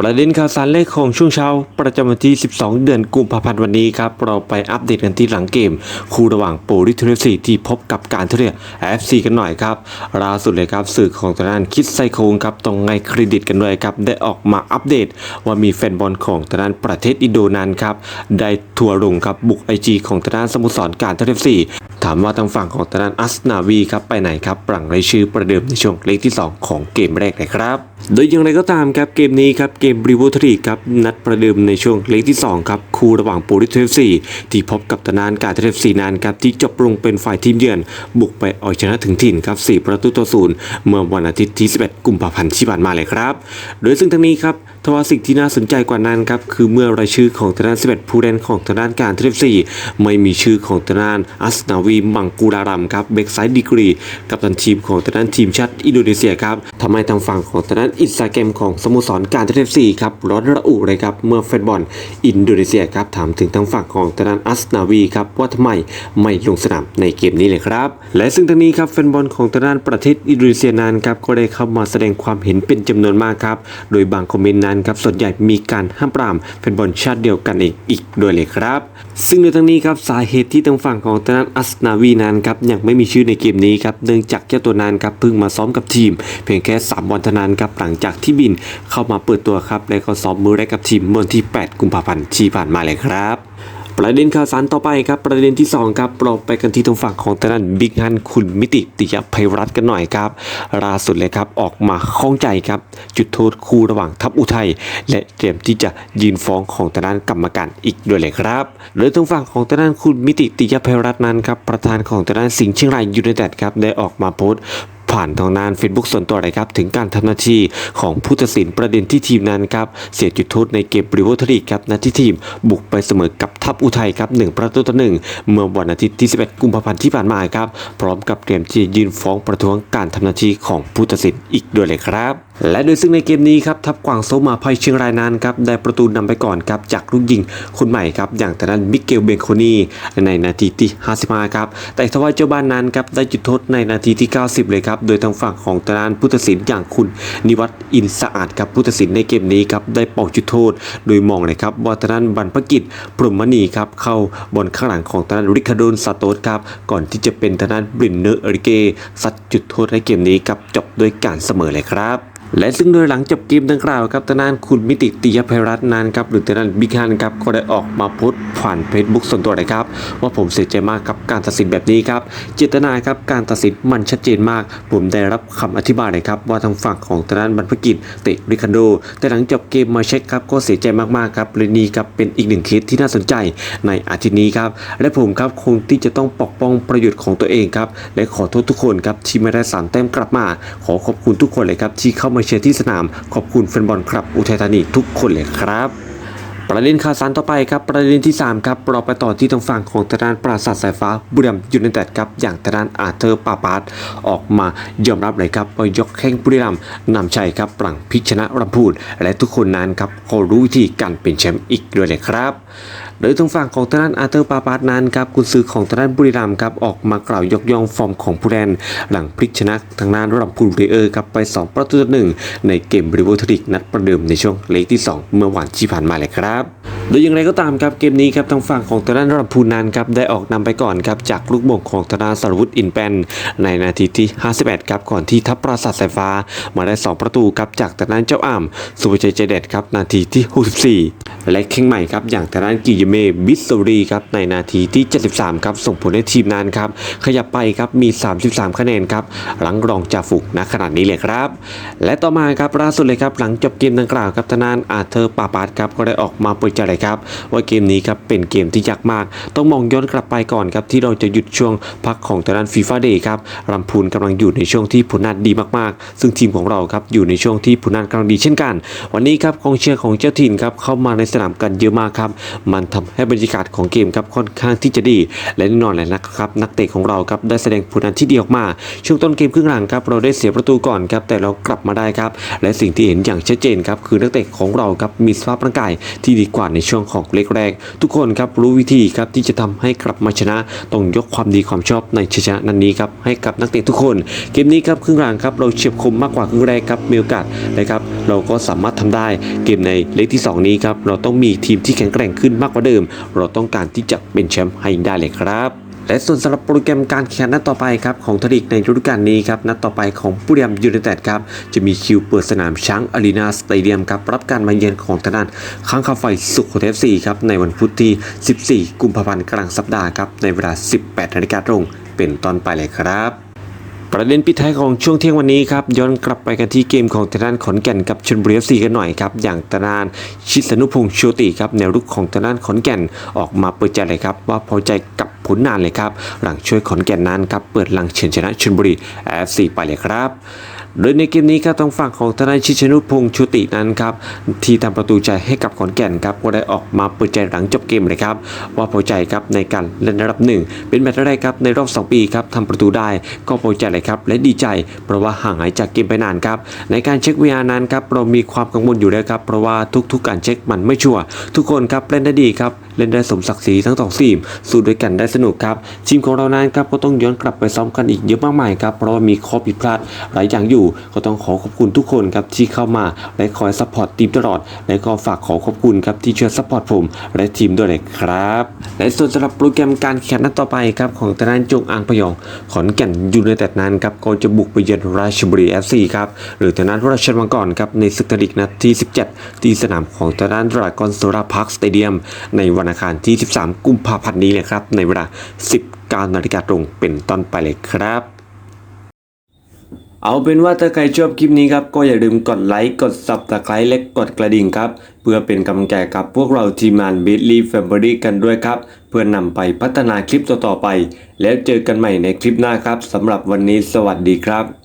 ประเด็นข่าวสารเลขของช่วงเช้า ประจำวันที่ 12 เดือนกุมภาพันธ์วันนี้ครับ เราไปอัปเดตกันที่หลังเกม คู่ระหว่างโปรลิเทเรซีที่พบกับการเทเรีย FC กันหน่อยครับล่าสุดเลยครับสื่อของทางด้านคิดไซโคงครับต้องให้เครดิตกันด้วยครับ ได้ออกมาอัปเดต ว่ามีแฟนบอลของทางด้านประเทศอินโดนันครับได้ทัวร์ลงครับบุกไอจีของทางด้านสโมุทรสอนการเทเรีย FC ถามว่าทางฝั่งของทางด้านอัสนาวีครับไปไหนครับปรังรายชื่อประเดิมในช่วงเลขที่ 2 ของเกมแรกนะครับ โดยอย่างไรก็ตามครับเกมนี้ครับเกมบริวอทรีครับนัดประเดิมในช่วงเลกที่ 2 ครับ คู่ระหว่างโปรลิเทฟซีที่พบกับตนานกาเทฟซีนานครับที่จบลงเป็นฝ่ายทีมเยือน บุกไปเอาชนะถึงถิ่นครับ 4 ประตูต่อศูนย์เมื่อวันอาทิตย์ที่ 11 กุมภาพันธ์ที่ผ่านมาเลยครับ โดยซึ่งทั้งนี้ครับ ทว่าสิ่งที่น่าสนใจกว่านั้นครับคือเมื่อรายชื่อของทางด้าน11ผู้เล่นของทางด้านการเทฟซีไม่มีชื่อของทางด้านอัสนาวีมังกูรารัมครับเบกไซด์ดีกรี กับตันทีมของทางด้านทีมชาติอินโดนีเซียครับทำให้ทางฝั่งของทางด้านอิสตาแกรมของสโมสรการเทฟซีครับร้อนระอุเลยครับเมื่อแฟนบอลอินโดนีเซียครับถามถึงทางฝั่งของทางด้านอัสนาวีครับว่าทำไมไม่ลงสนามในเกมนี้เลยครับ และซึ่งทางนี้ครับแฟนบอลของทางด้านประเทศอินโดนีเซียนั้นครับก็ได้เข้ามาแสดงความเห็นเป็นจำนวนมากครับโดยบางคอมเมนต์นั้นครับส่วนใหญ่มีการห้ามปรามเป็นบอลชาติเดียวกันเองอีกด้วยเลยครับ ซึ่งในทั้งนี้ครับสาเหตุที่ทางฝั่งของทางด้านอัสนาวีนั้นครับยังไม่มีชื่อในเกมนี้ครับเนื่องจากเจ้าตัวนั้นครับเพิ่งมาซ้อมกับทีม เพียงแค่3วันเท่านั้นครับหลังจากที่บินเข้ามาเปิดตัวครับและก็ซ้อมมือแรกกับทีมเมื่อวันที่ 8 กุมภาพันธ์ที่ผ่านมาเลยครับ ประเด็นข่าวสารต่อไปครับประเด็นที่ 2 ครับเราไปกันที่ทางฝั่งของทางด้านบิ๊กฮันคุณมิติติยภัยรัตน์กันหน่อยครับล่าสุดเลยครับออกมาข้องใจครับ จุดโทษคู่ระหว่างทัพอุทัยและเตรียมที่จะยืนฟ้องของทางด้านกรรมการอีกด้วยเลยครับโดยทางฝั่งของทางด้านคุณมิติติยภัยรัตน์นั้นครับประธานของทางด้านสิงห์เชียงรายยูไนเต็ดครับได้ออกมาโพสต์ ผ่านทางด้าน Facebook ส่วนตัวเลยครับ ถึงการทำหน้าที่ของผู้ตัดสินประเด็นที่ทีมนั้นครับ เสียจุดโทษในเกมบริวอร์ทรีครับนัดที่ทีม บุกไปเสมอกับทัพอุทัยครับ 1 ประตูต่อหนึ่งเมื่อวันอาทิตย์ที่ 11 กุมภาพันธ์ที่ผ่านมาครับ พร้อมกับเตรียมที่จะยื่นฟ้องประท้วงการทำหน้าที่ของผู้ตัดสินอีกด้วยเลยครับและโดยซึ่งในเกมนี้ครับทัพกวางโซมาภัยเชียงรายนั้นครับได้ประตูนำไปก่อนครับจากลูกยิงคนใหม่ครับอย่างทางด้นมิเกลเบนโคนีในนาทีที่ 55 ครับ แต่ทว่าเจ้าบ้านนั้นครับได้จุดโทษในนาทีที่ 90 เลยครับโดยทางฝั่งของทางด้านผู้ตัดสินอย่างคุณนิวัฒน์อินสะอาดครับผู้ตัดสินในเกมนี้ครับได้เป่าจุดโทษ โดยมองเลยครับว่าทางด้านบรรพกิจพรหมณีครับเข้าบอลข้างหลังของทางด้านริคาโดนซาโตสครับก่อนที่จะเป็นทางด้านบรินเนอร์เอริเกซัดจุดโทษในเกมนี้ครับจบด้วยการเสมอเลยครับ และซึ่งโดยหลังจบเกมดังกล่าวครับทางด้านคุณมิติติยภัยรัตน์นานครับหรือทางด้านบิ๊กฮันครับก็ได้ออกมาโพสต์ผ่านเฟซบุ๊กส่วนตัวเลยครับ ว่าผมเสียใจมากกับการตัดสินแบบนี้ครับเจตนาครับการตัดสินมันชัดเจนมาก ผมได้รับคำอธิบายเลยครับว่าทางฝั่งของทางด้านบรรพกิจเตะริคาร์โด แต่หลังจบเกมมาเช็คครับก็เสียใจมากๆครับเรนีครับเป็นอีกหนึ่งเคสที่น่าสนใจในอาทิตย์นี้ครับและผมครับคงที่จะต้องปกป้องประโยชน์ของตัวเองครับและขอโทษทุกคนครับที่ไม่ได้สามแต้มกลับมา ขอขอบคุณทุกคนเลยครับที่เข้ามาเชียร์ที่สนาม ขอบคุณแฟนบอลครับ อุทัยธานีทุกคนเลยครับ ประเด็นข่าวสารต่อไปครับประเด็นที่ 3 ครับเราไปต่อที่ทางฝั่งของทางด้านปราสาทสายฟ้าบุรีรัมย์ยูไนเต็ดครับอย่างทางด้านอาเธอร์ปาปาร์ตออกมายอมรับเลยครับว่ายกแข้งบุรีรัมย์นำชัยครับหลังพิชนะลำพูนและทุกคนนั้นครับก็รู้วิธีการเป็นแชมป์อีกด้วยเลยครับโดยทางฝั่งของทางด้านอาเธอร์ปาปาร์ตนั้นครับกุนซือของทางด้านบุรีรัมย์ครับออกมากล่าวยกย่องฟอร์มของผู้เล่นหลังพลิกชนะทางด้านลำพูนเรเออร์ครับไป 2 ประตูต่อหนึ่งในเกมบริวอร์ทริกนัดประเดิมในช่วงเลกที่ 2 เมื่อวันที่ผ่านมาเลยครับโดยอย่างไรก็ตามครับเกมนี้ครับทางฝั่งของทางด้านลำพูนันครับได้ออกนำไปก่อนครับจากลูกบ่งของทางด้านสรวุฒิอินแปนในนาทีที่ 51ครับก่อนที่ทัพปราสาทสายฟ้ามาได้ 2 ประตูครับจากทางด้านเจ้าอ่ำสุภชัยใจเด็ดครับนาทีที่ 64 และแข้งใหม่ครับอย่างทางด้านกิยเมบิสโซรีครับในนาทีที่ 73ครับส่งผลให้ทีมนั้นครับขยับไปครับมี 33 คะแนนครับหลังรองจ่าฝูกณขนาดนี้เลยครับ และต่อมาครับล่าสุดเลยครับหลังจบเกมดังกล่าวครับทางด้านอาเธอร์ปาปาร์ตครับก็ได้ออกมาเปิดใจเลยครับ ว่าเกมนี้ครับเป็นเกมที่ยากมาก ต้องมองย้อนกลับไปก่อนครับที่เราจะหยุดช่วงพักของทางด้นฟีฟ่าเดย์ครับลำพูนกำลังอยู่ในช่วงที่ผลงานดีมากๆ ซึ่งทีมของเราครับอยู่ในช่วงที่ผลงานกำลังดีเช่นกัน วันนี้ครับกองเชียร์ของเจ้าถิ่นครับเข้ามาในสนามกันเยอะมากครับมันทำให้บรรยากาศของเกมครับค่อนข้างที่จะดี และแน่นอนเลยนะครับนักเตะของเราครับได้แสดงผลงานที่ดีออกมา ช่วงต้นเกมครึ่งหลังครับเราได้เสียประตูก่อนครับแต่เรากลับมาได้ครับและสิ่งที่เห็นอย่างชัดเจนครับคือนักเตะของเราครับมีสภาพร่างกายที่ดีกว่าในช่วงของเล็กแรก ทุกคนครับรู้วิธีครับที่จะทำให้กลับมาชนะต้องยกความดีความชอบในชัยชนะนั้นนี้ครับให้กับนักเตะทุกคน เกมนี้ครับครึ่งหลังครับเราเฉียบคมมากกว่าครึ่งแรกครับมีโอกาสนะครับเราก็สามารถทำได้เกมในเล็กที่สองนี้ครับเราต้องมีทีมที่แข็งแกร่งขึ้นมากกว่าเดิม เราต้องการที่จะเป็นแชมป์ให้ได้เลยครับ และส่วนสำหรับโปรแกรมการแข่งขันนัดต่อไปครับของทริกในฤดูกาลนี้ครับนัดต่อไปของบุรีรัมย์ยูไนเต็ดครับจะมีคิวเปิดสนามช้างอารีนาสเตเดียมครับรับการมาเยือนของทางด้านค้างคาไฟสุขโขทัยเอฟซีครับในวันพุธที่ 14 กุมภาพันธ์กลางสัปดาห์ครับในเวลา 18นาฬิกาตรง เป็นตอนไปเลยครับ ประเด็นปิดท้ายของช่วงเที่ยงวันนี้ครับย้อนกลับไปกันที่เกมของทางด้านขอนแก่นกับชลบุรีเอฟซีกันหน่อยครับอย่างตานานชิสนุพงษ์โชติครับแนวรุกของทางด้านขอนแก่นออกมาเปิดใจเลยครับว่าพอใจกับผลนานเลยครับหลังช่วยขอนแก่นนั้นครับเปิดหลังเฉินชนะชลบุรีเอฟซีไปเลยครับ โดยในเกมนี้ครับทางฝั่งของทนายชิชนุพงษ์ชุตินั้นครับที่ทำประตูใจให้กับขอนแก่นครับก็ได้ออกมาเปิดใจหลังจบเกมเลยครับว่าพอใจครับในการเล่นระดับหนึ่งเป็นแมตช์แรกครับในรอบ 2 ปีครับทำประตูได้ก็พอใจเลยครับและดีใจ เพราะว่าห่างหายจากเกมไปนานครับในการเช็ค VR นั้นครับเรามีความกังวลอยู่แล้วครับเพราะว่าทุกๆการเช็คมันไม่ชัวร์ทุกคนครับเล่นได้ดีครับ เล่นได้สมศักดิ์ศรีทั้งสองทีมสู้ด้วยกันได้สนุกครับทีมของเรานั้นครับก็ต้องย้อนกลับไปซ้อมกันอีกเยอะมากมายครับเพราะว่ามีข้อผิดพลาดหลายอย่างอยู่ก็ต้องขอขอบคุณทุกคนครับที่เข้ามาและคอยซัพพอร์ตทีมตลอด และก็ฝากขอขอบคุณครับที่ช่วยซัพพอร์ตผมและทีมด้วยเลยครับและส่วนสำหรับโปรแกรมการแข่งนัดต่อไปครับของทางด้านจงอางพยองขอนแก่นยูไนเต็ดนั้นครับก็จะบุกไปเยือนราชบุรีเอฟซีครับหรือทางด้านราชมังกรครับในศึกลีกนัดที่ 17 ที่สนามของทางด้านดรากอนโซราพาร์คสเตเดียมในวันอังคารที่ 13 กุมภาพันธ์นี้เลยครับ ในเวลา 19นาฬิกาตรงเป็นต้นไปเลยครับ เอาเป็นว่าถ้าใครชอบคลิปนี้ครับ ก็อย่าลืมกดไลค์ กด subscribe และกดกระดิ่งครับ เพื่อเป็นกำลังใจกับพวกเราทีมงาน b i t l y Family กันด้วยครับ เพื่อนำไปพัฒนาคลิปต่อๆไป แล้วเจอกันใหม่ในคลิปหน้าครับสำหรับวันนี้สวัสดีครับ